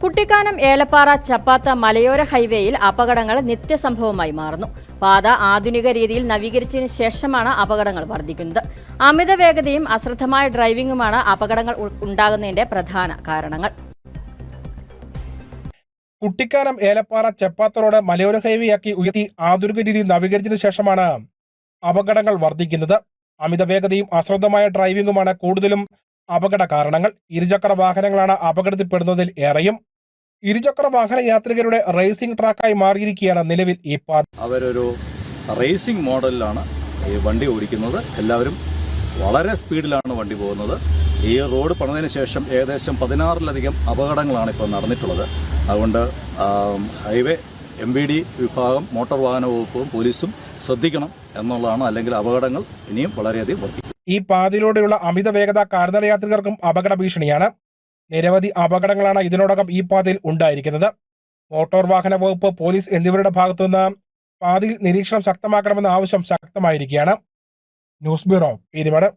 കുട്ടിക്കാനം ഏലപ്പാറ ചപ്പാത്ത മലയോര ഹൈവേയിൽ അപകടങ്ങൾ നിത്യസംഭവമായി മാറുന്നു. പാത ആധുനിക രീതിയിൽ നവീകരിച്ചതിനു ശേഷമാണ് അപകടങ്ങൾ വർദ്ധിക്കുന്നത്. അമിത വേഗതയും അശ്രദ്ധമായ ഡ്രൈവിംഗുമാണ് അപകടങ്ങൾ ഉണ്ടാകുന്നതിന്റെ പ്രധാന കാരണങ്ങൾ. കുട്ടിക്കാനം ഏലപ്പാറ ചപ്പാത്ത റോഡ് മലയോര ഹൈവേയാക്കി ഉയർത്തി ആധുനിക രീതിയിൽ നവീകരിച്ചതിനു ശേഷമാണ് അപകടങ്ങൾ വർദ്ധിക്കുന്നത്. അമിത വേഗതയും അശ്രദ്ധമായ ഡ്രൈവിംഗുമാണ് കൂടുതലും അപകട കാരണങ്ങൾ. ഇരുചക്ര വാഹനങ്ങളാണ് അപകടത്തിൽപ്പെടുന്നതിൽ ഏറെയും. ഇരുചക്ര വാഹന യാത്രികരുടെ റേസിംഗ് ട്രാക്കായി മാറിയിരിക്കുകയാണ് നിലവിൽ ഈ പാത അവരൊരു റേസിംഗ് മോഡലിലാണ് ഈ വണ്ടി ഓടിക്കുന്നത്. എല്ലാവരും വളരെ സ്പീഡിലാണ് വണ്ടി പോകുന്നത്. ഈ റോഡ് പണിതിന് ശേഷം ഏകദേശം പതിനാറിലധികം അപകടങ്ങളാണ് ഇപ്പോൾ നടന്നിട്ടുള്ളത്. അതുകൊണ്ട് ഹൈവേ എം വി ഡി വിഭാഗം മോട്ടോർ വാഹന വകുപ്പും പോലീസും ശ്രദ്ധിക്കണം എന്നുള്ളതാണ് അല്ലെങ്കിൽ അപകടങ്ങൾ ഇനിയും വളരെയധികം വർദ്ധിക്കും ഈ പാതയിലൂടെയുള്ള അമിത വേഗത കാൽനട യാത്രികർക്കും അപകട ഭീഷണിയാണ് നിരവധി അപകടങ്ങളാണ് ഇതിനോടകം ഈ പാതയിൽ ഉണ്ടായിരിക്കുന്നത്. മോട്ടോർ വാഹന വകുപ്പ് പോലീസ് എന്നിവരുടെ ഭാഗത്തുനിന്ന് പാതയിൽ നിരീക്ഷണം ശക്തമാക്കണമെന്ന ആവശ്യം ശക്തമായിരിക്കുകയാണ്. News bureau Peermade